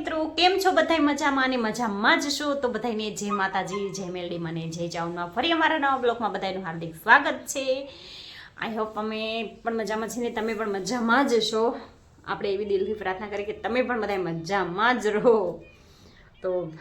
મિત્રો, કેમ છો બધાય મજામાં અને મજામાં જ છો? તો બધાને જય માતાજી, જય મેલડી મને જય ચાઉનમાં ફરી અમારા નવા બ્લોગમાં બધાનું હાર્દિક સ્વાગત છે. આઈ હોપ અમે પણ મજામાં છીએ ને તમે પણ મજામાં જ છો. આપણે એવી દિલથી પ્રાર્થના કરીએ કે તમે પણ બધા મજામાં જ રહો. તો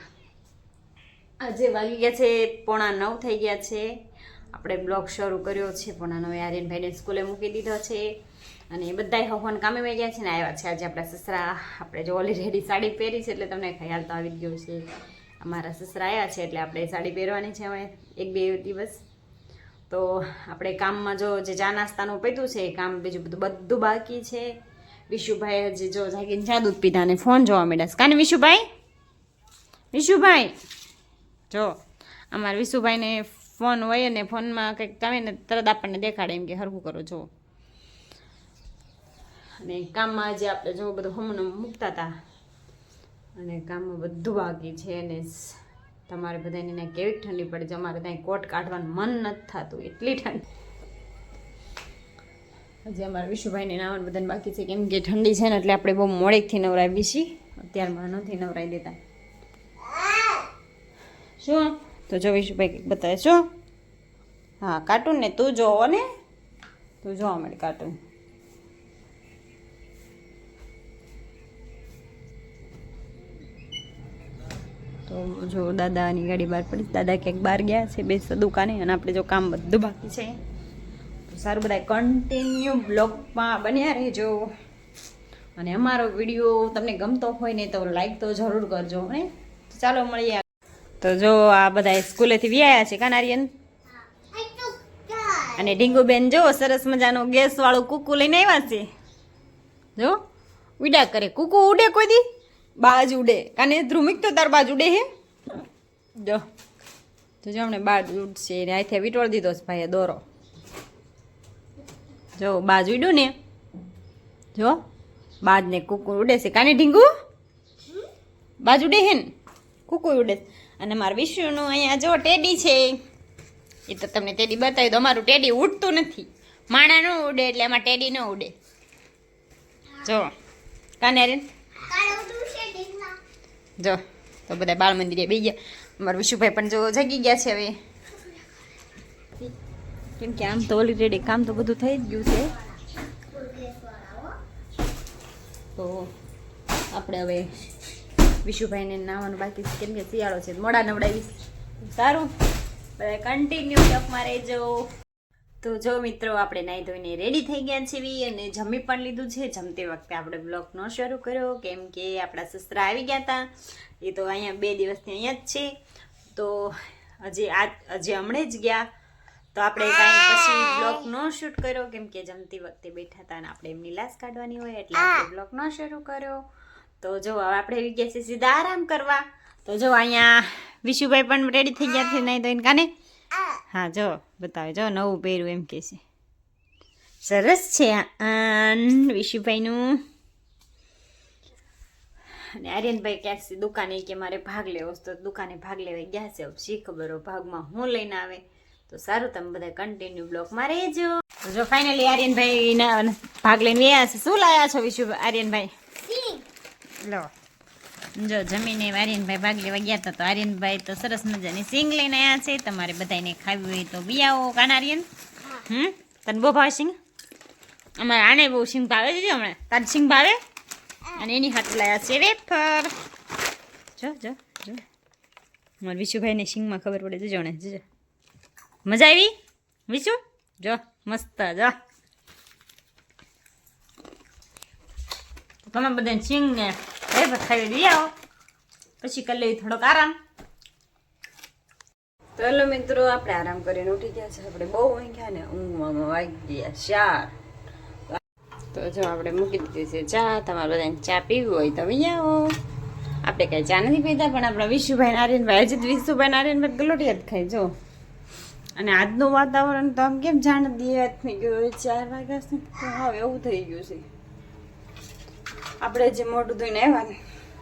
આજે વાગી ગયા છે, પોણા નવ થઈ ગયા છે. આપણે બ્લોગ શરૂ કર્યો છે, પોણા નવે આર્યનભાઈને સ્કૂલે મૂકી દીધો છે. અને એ બધાય હવન કામે વહી ગયા છે ને આવ્યા છે આજે આપણા સસરા. આપણે જો ઓલરેડી સાડી પહેરી છે એટલે તમને ખ્યાલ તો આવી ગયો છે. અમારા સસરા આવ્યા છે એટલે આપણે સાડી પહેરવાની છે હવે એક બે દિવસ. તો આપણે કામમાં જો જે ચા નાસ્તાનું પીધું છે એ કામ બીજું બધું બધું બાકી છે. વિશુભાઈ હજી જો જાગીને ચા દૂધ પીધા અને ફોન જોવા માંડ્યા છે. કાને વિશુભાઈ? વિશુભાઈ, જો અમારા વિશુભાઈને ફોન હોય અને ફોનમાં કંઈક કામે ને તરત આપણને દેખાડે એમ કે હરખું કરો, જો. અને કામમાં જે આપણે જો બધું હમણાં મૂકતા હતા, અને કામમાં બધું બાકી છે અને તમારે બધાને ત્યાં કેવી ઠંડી પડે છે, અમારે ત્યાં કોટ કાઢવાનું મન નથી થતું, એટલી ઠંડી. હજી અમારા વિશુભાઈને નાવાનું બધાને બાકી છે, કેમ કે ઠંડી છે ને એટલે આપણે બહુ મોડેકથી નવરાવી છીએ અત્યારમાં નથી નવરાવી દેતા. શું તો જો વિશુભાઈ કંઈક બતાવે શું હા કાર્ટૂન ને તું જોવો ને, તું જોવા મળે કાર્ટૂન. તો જો દાદાની ગાડી બહાર પડી દાદા ક્યાંક બહાર ગયા છે, બે દુકાને અને આપણે જો કામ બધું બાકી છે. તો સારું બધા કન્ટિન્યુ બ્લોગમાં બન્યા રહેજો. અને અમારો વીડિયો તમને ગમતો હોય ને તો લાઈક તો જરૂર કરજો ને ચાલો મળીએ તો જો આ બધા સ્કૂલેથી વ્યાયા છે, કાનારિયન? અને ડીંગુબેન જો સરસ મજાનો ગેસ વાળું કુકુ લઈને આવ્યા છે. જો ઉડા કરે. કુકુ ઉડે કોઈ દી? બાજ ઉડે. કાને ધ્રુમિક તો તાર બાજ ઉડે હે? જો. તો જો હમણે બાજ ઉડશે. ને આથી વીટોળ દીધો છે ભાઈએ દોરો. જો, બાજ ઉડ્યું ને? જો બાજ ને કુકુ ઉડે છે. કાને ઢીંગુ? બાજ ઉડે હે ને? કુકુર ઉડે અને મારા વિષ્ણુનું અહીંયા જો ટેડી છે. એ તો તમને ટેડી બતાવી દો અમારું ટેડી ઉડતું નથી. માણા ન ઉડે એટલે એમાં ટેડી ન ઉડે. જો, કાને જો, તો બધા બાળ મંદિરે બે ગયા. અમારા વિશુભાઈ પણ જો જાગી ગયા છે હવે. કેમ કે આમ તો ઓલરેડી કામ તો બધું થઈ જ ગયું છે. તો આપણે હવે વિશુભાઈને નાવાનું બાકી છે. કેમ કે શિયાળો છે, મોડા નવડાવીશ. સારું. બધા કન્ટિન્યુ બ્લોકમાં રહેજો તો જો મિત્રો આપણે નાહી ધોઈને રેડી થઈ ગયા છીએ અને જમી પણ લીધું છે. જમતી વખતે આપણે બ્લોગનો ન શરૂ કર્યો કેમ કે આપણા સસરા આવી ગયા હતા એ તો અહીંયા બે દિવસથી અહીંયા જ છે. તો હજી આજ હજી હમણે જ ગયા. તો આપણે કાંઈ પછી બ્લોગ નો શૂટ કર્યો કેમ કે જમતી વખતે બેઠા હતા અને આપણે એમની લાશ કાઢવાની હોય એટલે આપણે બ્લોગ ન શરૂ કર્યો. તો જો હવે આપણે આવી ગયા છે સીધા આરામ કરવા. તો જો અહીંયા વિશુભાઈ પણ રેડી થઈ ગયા છે નહીં તો એને કાને? હા જો બતાવે જો નવું પહેર્યું એમ કે છે. સરસ છે આન વિશુભાઈનું. અને આર્યનભાઈ ક્યાંક છે દુકાને કે મારે ભાગ લેવો તો દુકાને ભાગ લેવા ગયા છે. શી ખબર ભાગમાં હું લઈને આવે. તો સારું તમે બધા કન્ટિન્યુ બ્લોકમાં રહેજો તો જો ફાઇનલી આર્યનભાઈ ભાગ લઈને ગયા છે. શું લાયા છો વિશુ આર્યનભાઈ? લો. જો જમીને આર્યનભાઈ ભાગ લેવા ગયા હતા, તો આર્યનભાઈ તો સરસ મજાની સિંગ લઈને આવ્યા છે. તમારે બધાને ખાવી હોય તો બી આવો કાન આર્યન. હમ? તને બહુ ભાવે સિંગ? અમારે આને બહુ સિંગ ભાવે છે હમણાં. તાર સિંગ ભાવે? અને એની હાથ લાયા છે વેફર. જો જો જો. મારા વિશુભાઈને સિંગમાં ખબર પડે જજો ને જજો મજા આવી? વિશુ? જો, મસ્ત, જો. તમે બધાને સિંગ ને વેફર લઈ આવો. પછી કરી લેવી થોડોક આરામ. તો હેલો મિત્રો, આપણે આરામ કરીને ઉઠી ગયા છે. આપણે બહુ ઊંઘ્યા ને ઊંઘવામાં વાગી ગયા ચાર. તો જો આપણે મૂકી દીધી છે ચા. તમારે બધાને ચા પીવી હોય તો અહીં આવો. આપણે કાંઈ ચા નથી પીતા, પણ આપણા વિશુભાઈ નારાયણભાઈ હજી વિશુભાઈ નારાયણભાઈ ગલોટિયા જ ખાય, જો. અને આજનું વાતાવરણ તો આમ કેમ જાણ દિયા થઈ ગયું ચાર વાગ્યા હવે એવું થઈ ગયું છે. આપણે જે મોઢું ધોઈને આવ્યા ને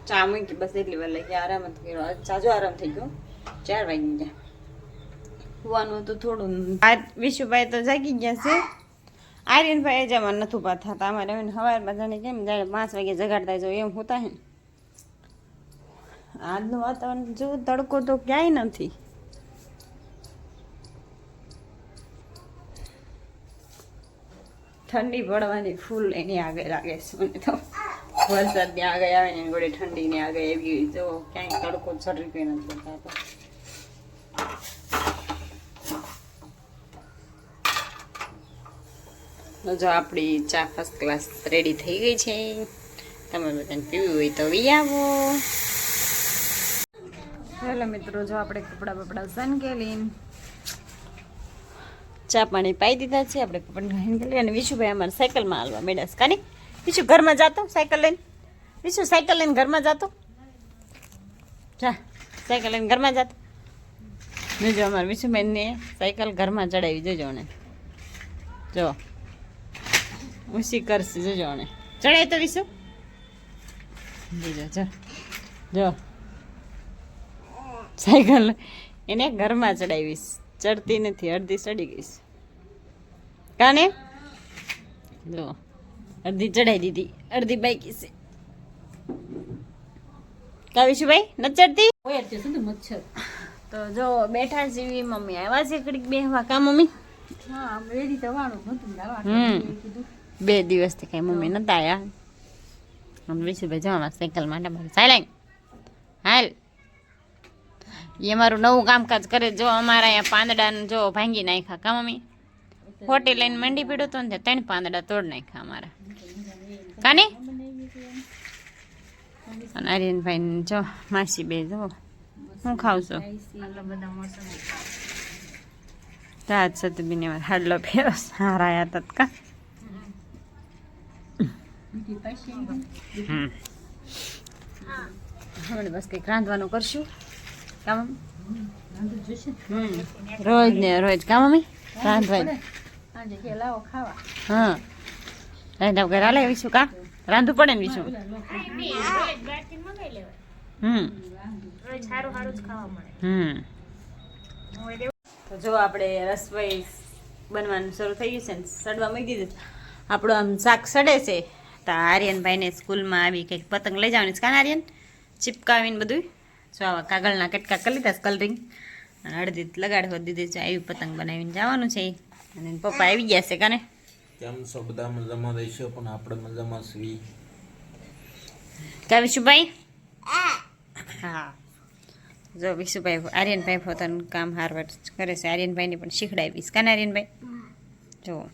ચા મૂકી બસ એટલી વાર લાગી. આરામ જ કર્યો. જાજો આરામ થઈ ગયો. ચાર વાગી ગયા. હોવાનું તો થોડું આ વિશુભાઈ તો જાગી ગયા છે. આર્યનભાઈ જમા નથી ઊભા થતા અમારે હવે સવારમાં જાણે કેમ જાણે પાંચ વાગે જગાડતા જો એમ હોતા હે આજનું વાતાવરણ જો તડકો તો ક્યાંય નથી. ઠંડી પડવાની ફૂલ એની આગળ લાગે છે મને તો. વરસાદની આગળ આવે ને ગોળે ઠંડીની આગળ એવી જો ક્યાંય તડકો ચડી ગયો નથી થતા તો. જો આપણી ચા ફર્સ્ટ ક્લાસ રેડી થઈ ગઈ છે. તમે બધાને પીવી હોય તો વી આવો. હેલો મિત્રો જો આપણે કપડાં બપડા સનકેલીન ચા પાણી પાઈ દીધા છે. આપણે કપડાં ગયેલી અને વિશુભાઈ અમારે સાયકલમાં હાલવા મેળાસ કાની? વિશુ ઘરમાં જાતો? સાયકલ લઈને? વિશુ સાયકલ લઈને ઘરમાં જાતો? જા, સાયકલ લઈને ઘરમાં જાતો. જોજો અમારે વિશુબેનને સાયકલ ઘરમાં ચડાવી, જોજો ને જો, ઉસી કરશે, જોજો ને ચડાય તો વિશુ? જોજો, જો જો. સાયકલ એને ઘરમાં ચડાવીશ. ચડતી નથી, અડધી ચડી ગઈશ કાને? લો અડધી ચડાવી દીધી અડધી બાઈકી છે કાવીશું ભાઈ નથી ચડતી મચ્છર તો જો બેઠા જેવી મમ્મી આવ્યા છે ઘડીક બેહવા કા મમ્મી હા વેડી તો વાળું નતું હમ. બે દિવસથી કઈ મમ્મી નતા આવ્યા અને વિશુભાઈ જવા સાયકલ માટે મારે સાયલાઈન હાલ એ મારું નવું કામકાજ કરે જો અમારા અહીંયા પાંદડાને જો ભાંગી નાખ્યા કા મમ્મી ખોટી લઈને મંડી પીડ્યો તો ને ત્રણ પાંદડા તોડ નાખ્યા અમારા. કાની? અને આર્યનભાઈ જો માસી બે જો હું ખાવ છું? રાત સતબીને હાડલો ફેરો સારા આયા તત્કા હમણાં બસ કંઈક રાંધવાનું કરશું. કામ રોજ ને રોજ. કામ અમે ખાવા હા. રાંધા વગર હાલે વિશું કા? રાંધવું પડે ને વિશું હમ. હમ. તો જો આપણે રસોઈ બનવાનું શરૂ થઈ ગયું છે ને, સડવા મૂકી દીધું આપણું આમ શાક સડે છે, તો આર્યનભાઈને સ્કૂલમાં આવી કંઈક પતંગ લઈ જવાની છે. કાન આર્યન? ચિપકાવીને બધું જો આવા કાગળના કટકા કરી લીધા કલરિંગ અને અડધી લગાડવા દીધી છે, આવી પતંગ બનાવીને જવાનું છે. અને પપ્પા આવી ગયા છે કાને? કેમ છો બધા મજામાં રહીશો પણ આપણે મજામાં છીએ. કા વિશુભાઈ? હા. જો વિશુભાઈ આર્યનભાઈ પોતાનું કામ હારવાર કરે છે. આર્યનભાઈને પણ શીખડાવીશ. કાને આર્યનભાઈ? જો.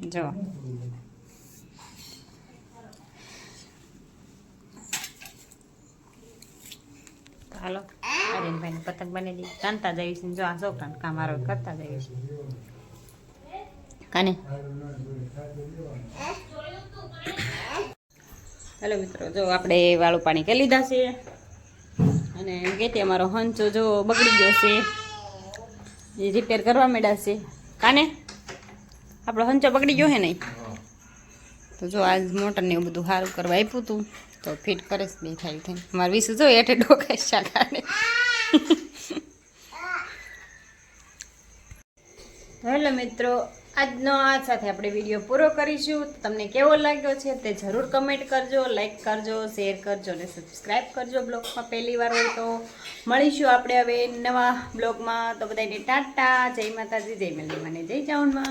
જો તો હાલો આર્યનભાઈને પતંગ બની દી કાંતા જઈએ છીએ જો આ છોકરાને કામ હારો કરતા જઈશ. કાને? હેલો મિત્રો, જો આપણે વાળું પાણી કરી લીધા છે. અને કેતી અમારો હંચો જો બગડી ગયો છે. એ રિપેર કરવા માંડ્યા છે. કાને? આપણો હંચો બગડી ગયો હે નહીં તો જો આજ મોટર ને એવું બધું સારું કરવા આપ્યું હતું તો ફિટ કરે જ બે થાય થઈને. મારે વિશે જો એઠે ડોકાઈ શાકાને હેલો મિત્રો, આજનો આ સાથે આપણે વીડિયો પૂરો કરીશું. તમને કેવો લાગ્યો છે તે જરૂર કમેન્ટ કરજો લાઈક કરજો શેર કરજો અને સબસ્ક્રાઈબ કરજો બ્લોગમાં પહેલી વાર હોય તો. મળીશું આપણે હવે નવા બ્લોગમાં. તો બધાને ટાટા, જય માતાજી, જય મેલી મને જય ચાઉનમાં